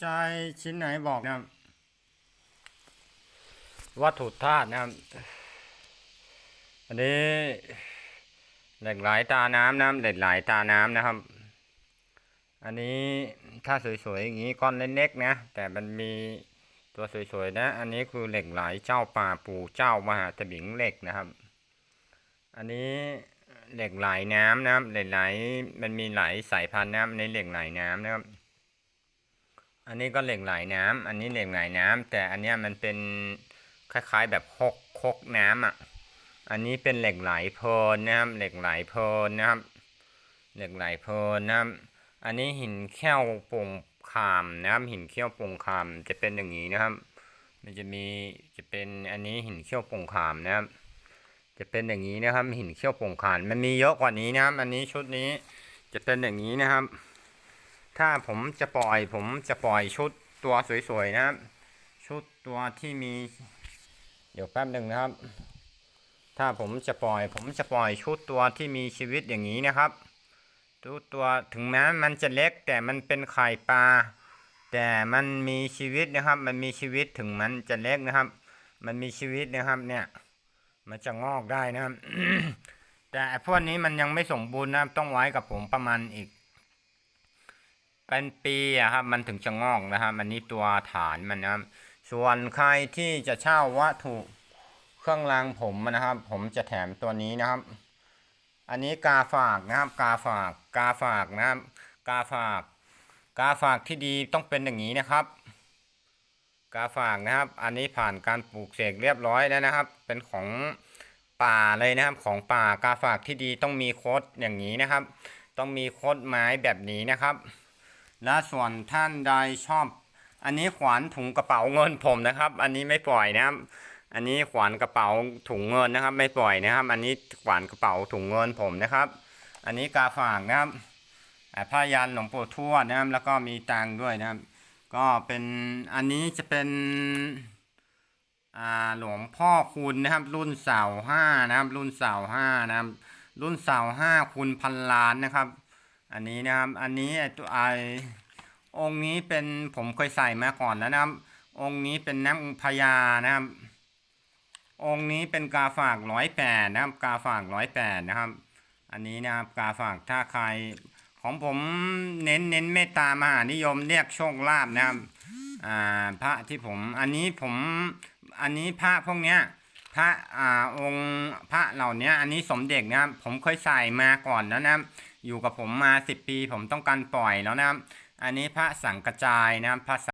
ใจชิ้นไหนบอกนะวัตถุธาตุนะอันนี้เหล็กไหลตาน้ำนะเหล็กไหลตาน้ำนะครับ อันนี้ถ้าสวยๆอย่างนี้ก้อนเล็กๆนะแต่มันมีตัวสวยๆนะ อันนี้คือเหล็กไหลเจ้าป่าปู่เจ้ามหาตบิงเหล็กนะครับ อันนี้เหล็กไหลน้ำนะครับเหล็กไหลมันมีหลายสายพันธุ์นะครับในเหล็กไหลน้ำนะครับ อันนี้ก็เหล็กไหลน้ำอันนี้เหล็กไหลน้ำแต่อันเนี้ยมันเป็นคล้ายๆแบบคกคกน้ำอะ อันนี้เป็นเหล็กไหลเพลนนะครับเหล็กไหลเพลนนะครับเหล็กไหลเพลนนะครับอันนี้หินแข้วปงคามนะครับหินเขี้ยวปงคามจะเป็นอย่างนี้นะครับ มันจะมีจะเป็นอันนี้หินเขี้ยวปงคามนะครับ จะเป็นอย่างนี้นะครับ หินเขี้ยวปงคามมันมีเยอะกว่านี้นะครับ อันนี้ชุดนี้จะเป็นอย่างนี้นะครับ ถ้าผมจะปล่อย ผมจะปล่อยชุดตัวสวยๆนะครับ ชุดตัวที่มี เดี๋ยวแป๊บหนึ่งนะครับ ถ้าผมจะปล่อย ผมจะปล่อยชุดตัวที่มีชีวิตอย่างนี้นะครับชุดตัวถึงแม้มันจะเล็กแต่มันเป็นไข่ปลาแต่มันมีชีวิตนะครับ มันมีชีวิตถึงมันจะเล็กนะครับ มันมีชีวิตนะครับเนี่ย มันจะงอกได้นะครับ แต่พวกนี้มันยังไม่สมบูรณ์นะครับต้องไว้กับผมประมาณอีก เป็นปีอะครับมันถึงจะงอกนะครับอันนี้ตัวฐานมันนะครับ ส่วนใครที่จะเช่าวัตถุเครื่องรางผมนะครับ ผมจะแถมตัวนี้นะครับ อันนี้กาฝากนะครับกาฝากกาฝากนะครับกาฝาก กาฝากที่ดีต้องเป็นอย่างนี้นะครับ กาฝากนะครับ อันนี้ผ่านการปลูกเสกเรียบร้อยแล้วนะครับ เป็นของป่าเลยนะครับ ของป่ากาฝากที่ดีต้องมีโคดอย่างนี้นะครับ ต้องมีโคดไม้แบบนี้นะครับ และส่วนท่านใดชอบ อันนี้ขวานถุงกระเป๋าเงินผมนะครับ อันนี้ไม่ปล่อยนะครับ อันนี้ขวานกระเป๋าถุงเงินนะครับ ไม่ปล่อยนะครับ อันนี้ขวานกระเป๋าถุงเงินผมนะครับ อันนี้กาฝากนะครับอ่าผ้ายันหลวงปู่ทวดนะครับ แล้วก็มีตังด้วยนะครับ ก็เป็นอันนี้จะเป็นอ่าหลวงพ่อคุณนะครับ รุ่นเสาห้านะครับ รุ่นเสาห้านะครับ รุ่นเสาห้าคุณพันล้านนะครับ อันนี้นะครับ อันนี้ไอตัวไอองค์นี้เป็นผมเคยใส่มาก่อนแล้วนะครับ องค์นี้เป็นนักพญานะครับ องค์นี้เป็นกาฝากร้อยแปดนะครับ กาฝากร้อยแปดนะครับ อันนี้นะครับกาฝากถ้าใครของผมเน้นเน้นเมตตามหานิยมเรียกโชคลาภนะครับ อ่าพระที่ผมอันนี้ผมอันนี้พระพวกเนี้ยพระอ่าองค์พระเหล่านี้อันนี้สมเด็จนะครับผมเคยใส่มาก่อนแล้วนะครับ อยู่กับผมมาสิบปี ผมต้องการปล่อยแล้วนะครับ อันนี้พระสังกระจายนะครับพระ